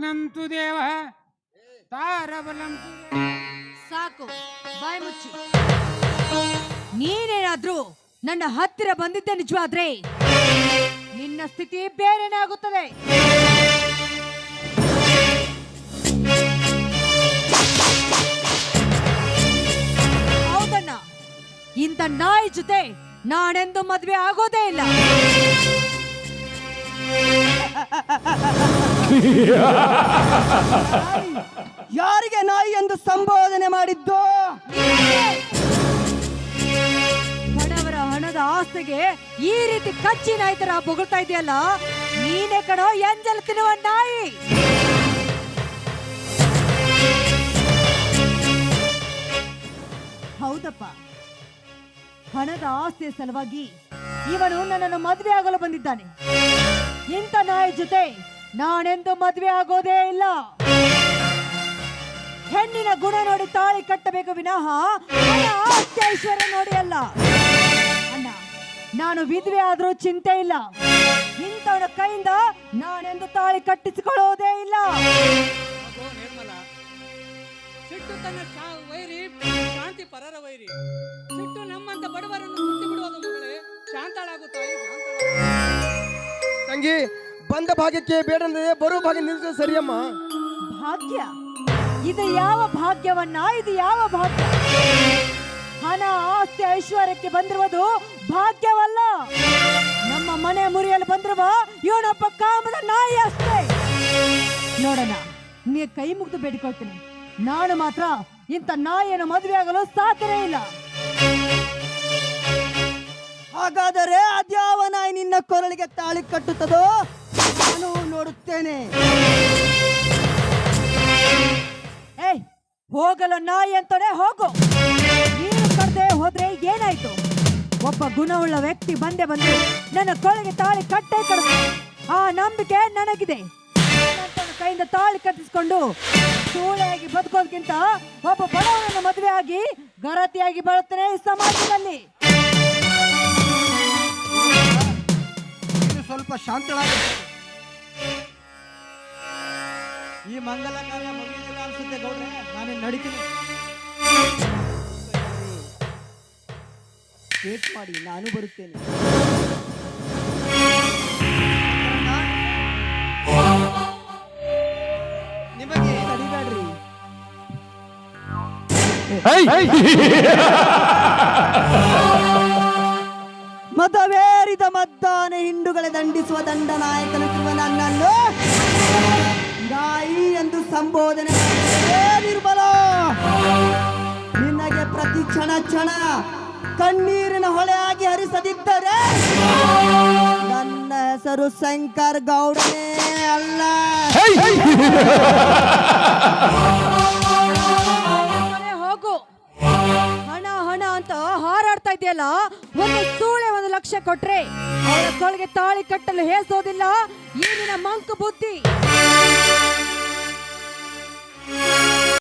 ಸ್ವಾಪ್ನಂತು ದೇವ. ತಾರಬಲಂತು ಸಾಕು, ಬಾಯ್ ಮುಚ್ಚಿ. ನೀನೇನಾದ್ರೂ ನನ್ನ ಹತ್ತಿರ ಬಂದಿದ್ದೆ ನಿಜವಾದ್ರೆ ನಿನ್ನ ಸ್ಥಿತಿ ಬೇರೆನೇ ಆಗುತ್ತದೆ. ಹೌದಣ್ಣ, ಇಂಥ ನಾಯಿ ಜೊತೆ ನಾನೆಂದು ಮದುವೆ ಆಗೋದೇ ಇಲ್ಲ. ಯಾರಿಗೆ ನಾಯಿ ಎಂದು ಸಂಬೋಧನೆ ಮಾಡಿದ್ದು? ಬಡವರ ಹಣದ ಆಸ್ತಿಗೆ ಈ ರೀತಿ ಕಚ್ಚಿ ನಾಯಿ ತರ ಬೊಗಳ್ತಾ ಇದೆಯಲ್ಲ? ನೀನೆ ಕಣೋ ಎಂಜಲ್ ತಿನ್ನುವ ನಾಯಿ! ಹೌದಪ್ಪ. ಹಣದ ಆಸ್ತಿಯ ಸಲುವಾಗಿ ಇವನು ನನ್ನನ್ನು ಮದುವೆ ಆಗಲು ಬಂದಿದ್ದಾನೆ. ಇಂಥ ನಾಯಿ ಜೊತೆ ನಾನೆಂದು ಮದುವೆ ಆಗೋದೇ ಇಲ್ಲ. ಹೆಣ್ಣಿನ ಗುಣ ನೋಡಿ ತಾಳಿ ಕಟ್ಟಬೇಕು ವಿನಃ ಐಶ್ವರ್ಯ ನೋಡಿ ಅಲ್ಲ. ಅಣ್ಣ, ನಾನು ವಿಧವೆ ಆದ್ರೂ ಚಿಂತೆ ಇಲ್ಲ. ಇಂಥವನ ಕೈಯಿಂದ ನಾನೆಂದು ತಾಳಿ ಕಟ್ಟಿಸಿಕೊಳ್ಳೋದೇ ಇಲ್ಲ. ಸಿಟ್ಟು ಶಾಂತಿ ಪರರ ವೈರಿ. ನಮ್ಮಂತ ಬಡವರನ್ನು ಮುಟ್ಟಿ ಶಾಂತಳಾಗುತ್ತಾಯಿ ತಂಗಿ, ಬಂದ ಭಾಗ್ಯಕ್ಕೆ ಬೇಡ ಬರೋ ಭಾಗ್ಯ ನಿಲ್ಸ ಸರಿಯಮ್ಮ. ಭಾಗ್ಯ? ಇದು ಯಾವ ಭಾಗ್ಯವನ್ನ? ಇದು ಯಾವ ಭಾಗ್ಯ? ಹಣ, ಆಸ್ತಿ, ಐಶ್ವರ್ಯಕ್ಕೆ ಬಂದಿರುವುದು ಭಾಗ್ಯವಲ್ಲ. ನಮ್ಮ ಮನೆ ಮುರಿಯಲು ಬಂದಿರುವ ಇವನೊಬ್ಬ ಕಾಮದ ನಾಯಿ ಅಷ್ಟೇ. ನೋಡೋಣ, ನೀ ಕೈ ಮುಗಿದು ಬೇಡಿಕೊಳ್ತೀನಿ. ನಾನು ಮಾತ್ರ ಇಂಥ ನಾಯಿಯನ್ನು ಮದುವೆ ಆಗಲು ಸಾಧ್ಯವೇ ಇಲ್ಲ. ಹಾಗಾದರೆ ಅದ್ಯಾವ ಕೊರಳಿಗೆ ತಾಳಿ ಕಟ್ಟುತ್ತದೋ ನಾನು ನೋಡುತ್ತೇನೆ. ಏಯ್, ಹೋಗಲು ನಾಯಿ ಅಂತಾನೆ ಹೋಗು. ನೀನು ಕಡ್ದೆ ಹೋದ್ರೆ ಏನಾಯ್ತು? ಒಬ್ಬ ಗುಣವುಳ್ಳ ವ್ಯಕ್ತಿ ಬಂದೆ ಬಂದು ನನ್ನ ಕೊಳಗೆ ತಾಳಿ ಕಟ್ಟೆ ಕಡಿಮೆ ಆ ನಂಬಿಕೆ ನನಗಿದೆ. ಕೈಯಿಂದ ತಾಳಿ ಕಟ್ಟಿಸ್ಕೊಂಡು ಸೂಳೆಯಾಗಿ ಬದುಕೋದ್ಕಿಂತ ಒಬ್ಬ ಬಡವನನ್ನು ಮದುವೆ ಆಗಿ ಗರತಿಯಾಗಿ ಬರುತ್ತೇನೆ ಈ ಸಮಾಜದಲ್ಲಿ. ನೀನು ಸ್ವಲ್ಪ ಶಾಂತಳಾಗ ಈ ಮಂಗಲ ಕಾಲ ಮುಗಿದಿಲ್ಲ ಅನ್ಸುತ್ತೆ ಗೌಡ್ರೆ ನಾನು ನಡಿತೀನಿ. ವೇಟ್ ಮಾಡಿ ನಾನು ಬರುತ್ತೇನೆ. ನಿಮಗೆ ತಡಿಬೇಡ್ರಿ ಮತವೇರಿದ ಮದ್ದಾನೆ ಹಿಂಡುಗಳ ದಂಡಿಸುವ ದಂಡನಾಯಕನು ನನ್ನನ್ನು ಗಾಯಿ ಎಂದು ಸಂಬೋಧನೆ ನಿರ್ಮಲ ನಿನಗೆ ಪ್ರತಿ ಕ್ಷಣ ಕ್ಷಣ ಕಣ್ಣೀರಿನ ಹೊಳೆಯಾಗಿ ಹರಿಸದಿದ್ದರೆ ನನ್ನ ಹೆಸರು ಶಂಕರ್ ಗೌಡನೇ ಅಲ್ಲ. ಹೋಗು. ಹಣ ಅಂತ ಹಾರಾಡ್ತಾ ಇದೆಯಲ್ಲ, ಒಂದು ಸೂಳೆ ಒಂದು ಲಕ್ಷ ಕೊಟ್ರೆ ಅವರ ತೊಳಗೆ ತಾಳಿ ಕಟ್ಟಲು ಹೇಸೋದಿಲ್ಲ ಈ ನಿನ್ನ ಮಂಕು ಬುದ್ಧಿ.